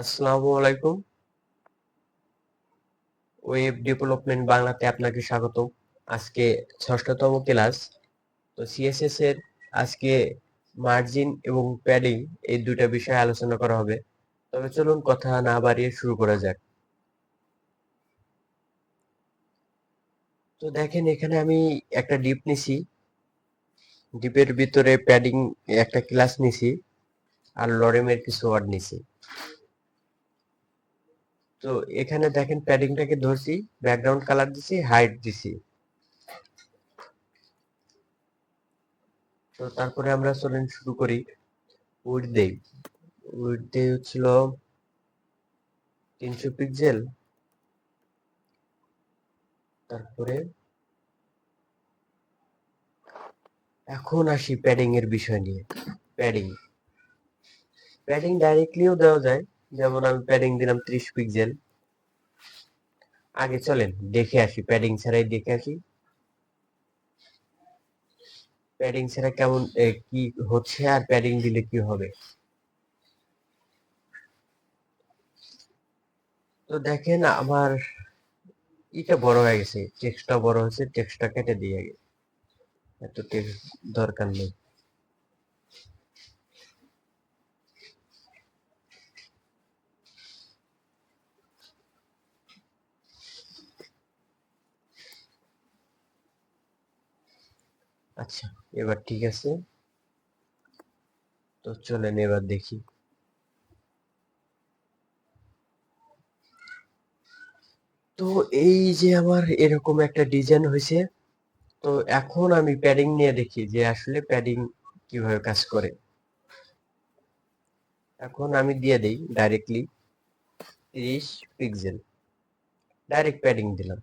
আসসালামু আলাইকুম। Web development বাংলাতে আপনাকে স্বাগত আজকে ষষ্ঠতম ক্লাস। তো এর আজকে মার্জিন এবং প্যাডিং এই বিষয়ে আলোচনা করা হবে। তবে চলুন কথা না বাড়িয়ে শুরু করা যাক। তো দেখেন, এখানে আমি একটা ডিপ নিছি। ডিপের ভিতরে প্যাডিং একটা ক্লাস নিছি। আর লরেমের কিছু ওয়ার্ড নিছি। তো এখানে দেখেন প্যাডিংটাকে ধরছি ব্যাকগ্রাউন্ড কালার দিছি হাইট দিছি। তো তারপরে আমরা চলেন শুরু করি উইড দেই উইড দেই হচ্ছিল তিনশো পিক্সেল তারপরে এখন আসি প্যাডিং এর বিষয় নিয়ে। প্যাডিং প্যাডিং ডাইরেক্টলিও দেওয়া যায়। যেমন আমি প্যাডিং দিলাম ত্রিশ পিক্সেল আগে চলেন, দেখে আসি প্যাডিং ছাড়াই দেখে আসি। প্যাডিং ছাড়া কেমন কি হচ্ছে আর প্যাডিং দিলে কি হবে? তো দেখেন আমার এটা বড় হয়ে গেছে টেক্সটটা বড় হয়েছে টেক্সটটা কেটে দিয়ে গেছে। এত টেক্সট দরকার নেই। আচ্ছা এবার ঠিক আছে। তো চলেন এবার দেখি। তো এই যে আমার এরকম একটা ডিজাইন হয়েছে, তো এখন আমি প্যাডিং নিয়ে দেখি যে আসলে প্যাডিং কীভাবে কাজ করে। এখন আমি দিয়ে দেই ডাইরেক্টলি তিরিশ পিক্সেল ডাইরেক্ট প্যাডিং দিলাম।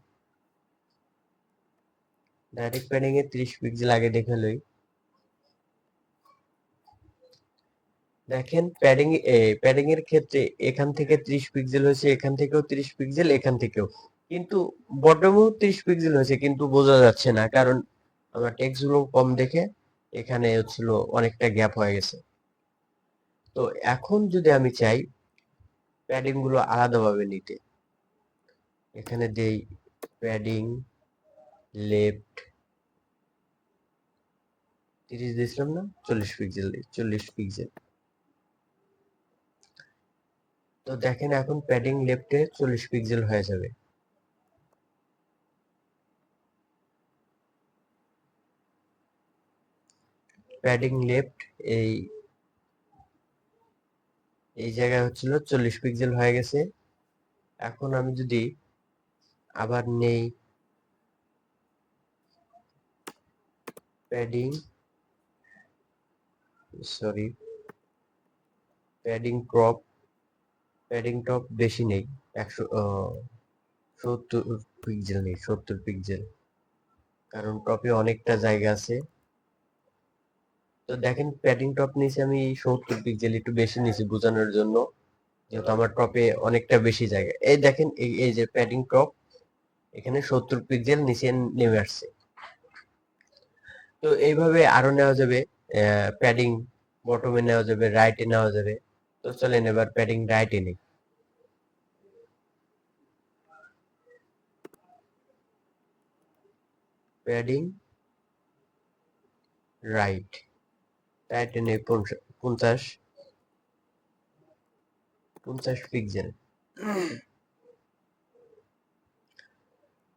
ডাইরেক্ট প্যাডিং এ 30 পিক্সেল আগে দেখে লই। দেখেন প্যাডিং প্যাডিং এর ক্ষেত্রে এখান থেকে 30 পিক্সেল হয়েছে, এখান থেকেও 30 পিক্সেল এখান থেকেও। কিন্তু বটমেও 30 পিক্সেল হয়েছে, কিন্তু বোঝা যাচ্ছে না, কারণ আমার টেক্সটগুলো কম দেখে এখানে হচ্ছিল অনেকটা গ্যাপ হয়ে গেছে। তো এখন যদি আমি চাই প্যাডিংগুলো আলাদাভাবে নিতে। এখানে দেই প্যাডিং লেফট। তিরিশ দিয়েছিলাম না? চল্লিশ পিক্সেল চল্লিশ পিক্সেল তো দেখেন এখন প্যাডিং লেফটে চল্লিশ পিক্সেল হয়ে যাবে। প্যাডিং লেফট এই এই জায়গায় হচ্ছিল চল্লিশ পিক্সেল হয়ে গেছে। এখন আমি যদি আবার নেই padding sorry padding crop padding top বেশি নেই, একশো সত্তর পিক্সেল নেই, সত্তর পিক্সেল কারণ টপে অনেকটা জায়গা আছে। তো দেখেন প্যাডিং টপ নিচে আমি সত্তর পিক্সেল একটু বেশি নিছি বোঝানোর জন্য, যেহেতু আমার টপে অনেকটা বেশি জায়গা। এই দেখেন এই যে প্যাডিং টপ এখানে সত্তর পিক্সেল নিচে নেমে আসছে। তো এইভাবে আরও নেওয়া যাবে প্যাডিং বটমে নেওয়া যাবে রাইটে নেওয়া যাবে। তো চলেন এবার প্যাডিং রাইটে নেই। প্যাডিং রাইট রাইটে নেই পঞ্চাশ। পঞ্চাশ পিক্সেল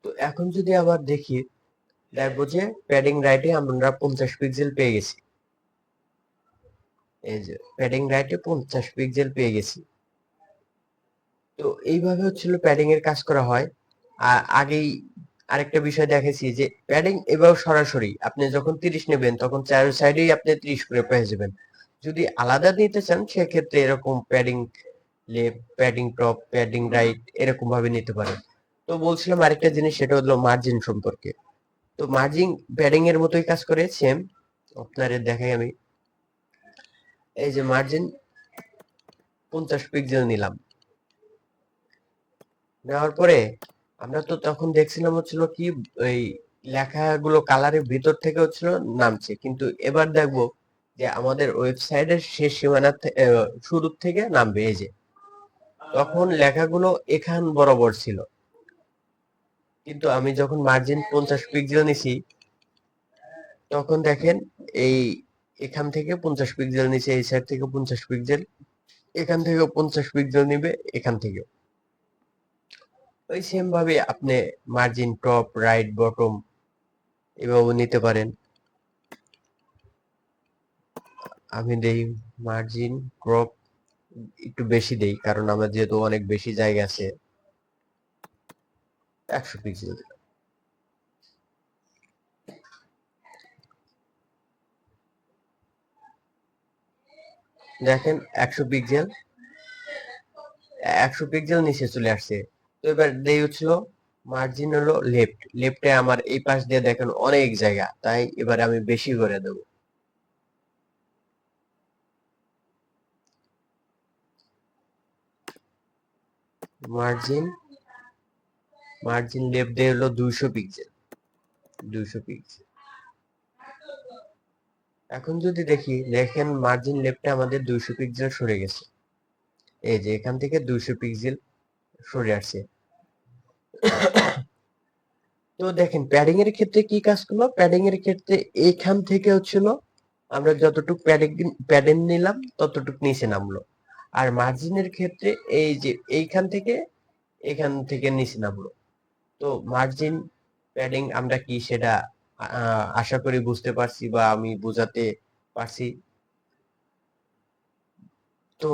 তো এখন যদি আবার দেখি দেখব যে প্যাডিং রাইটে আমরা পঞ্চাশ পিক্সেল পেয়ে গেছি। এই যে প্যাডিং রাইটে পঞ্চাশ পিক্সেল পেয়ে গেছি। তো এইভাবে হচ্ছিল প্যাডিং এর কাজ করা হয়। আর আগেই আরেকটা বিষয় দেখেছি যে প্যাডিং এবার সরাসরি আপনি যখন তিরিশ নেবেন তখন চার সাইডেই আপনি ত্রিশ করে পেয়ে যাবেন। যদি আলাদা নিতে চান সেক্ষেত্রে এরকম padding left padding top padding right এরকম ভাবে নিতে পারেন। তো বলছিলাম আরেকটা জিনিস সেটা হলো মার্জিন সম্পর্কে। তো মার্জিং প্যাডিং এর মতোই কাজ করে, সেম। আপনাদের দেখাই আমি। এই যে মার্জিন, পঞ্চাশ পিক্সেল নিলাম। নেওয়ার পরে আমরা তো তখন দেখছিলাম হচ্ছিল কি ওই লেখাগুলো কালারের ভিতর থেকে হচ্ছিল নামছে। কিন্তু এবার দেখব যে আমাদের ওয়েবসাইটের শেষ সীমানা শুরুর থেকে নামবে, এই যে। তখন লেখাগুলো এখান বরাবর ছিল। কিন্তু আমি যখন মার্জিন পঞ্চাশ পিক্সেল নিছি, তখন দেখেন এই এখান থেকে পঞ্চাশ পিক্সেল নিচে এই সাইড থেকে পঞ্চাশ পিক্সেল এখান থেকে পঞ্চাশ পিক্সেল নিবে, এখান থেকে ওই সেম ভাবে আপনি মার্জিন টপ রাইট বটম এভাবে নিতে পারেন। আমি দেই মার্জিন ক্রপ একটু বেশি দেই, কারণ আমার যেহেতু অনেক বেশি জায়গা আছে। একশো পিক্সেল দেখেন একশো পিক্সেল একশো পিক্সেল নিচে চলে আসছে। তো এবার দেই হচ্ছিল মার্জিন হলো লেফট লেফটে আমার এই পাশ দিয়ে দেখেন অনেক জায়গা, তাই এবার আমি বেশি করে দেব। মার্জিন মার্জিন লেফট হলো দুইশো পিক্সেল। দুইশো পিক্সেল। এখন যদি দেখি, দেখেন মার্জিন লেফটে আমাদের দুইশো পিক্সেল সরে গেছে। এই যে এখান থেকে দুইশো পিক্সেল সরে আসছে। তো দেখেন, প্যাডিং এর ক্ষেত্রে কি কাজ করল? প্যাডিং এর ক্ষেত্রে এইখান থেকে হচ্ছিল, আমরা যতটুকু প্যাডিং প্যাডিং নিলাম, ততটুকু নিচে নামলো। আর মার্জিনের ক্ষেত্রে এই যে এইখান থেকে, এখান থেকে নিচে নামলো। তো মার্জিন প্যাডিং আমরা কি সেটা আশা করি বুঝতে পারছি বা আমি বোঝাতে পারছি। তো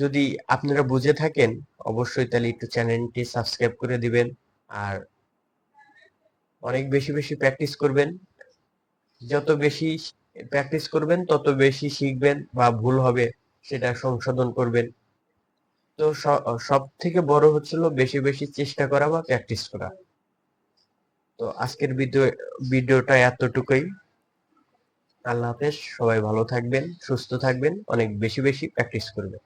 যদি আপনারা বুঝে থাকেন, অবশ্যই তাহলে একটু চ্যানেলটি সাবস্ক্রাইব করে দিবেন আর অনেক বেশি বেশি প্র্যাকটিস করবেন। যত বেশি প্র্যাকটিস করবেন, তত বেশি শিখবেন বা ভুল হবে সেটা সংশোধন করবেন। তো সব থেকে বড় হচ্ছিল বেশি বেশি চেষ্টা করা বা প্র্যাকটিস করা। তো আজকের ভিডিও, ভিডিওটা এতটুকুই। আল্লাহ হাফেজ, সবাই ভালো থাকবেন, সুস্থ থাকবেন, অনেক বেশি বেশি প্র্যাকটিস করবেন।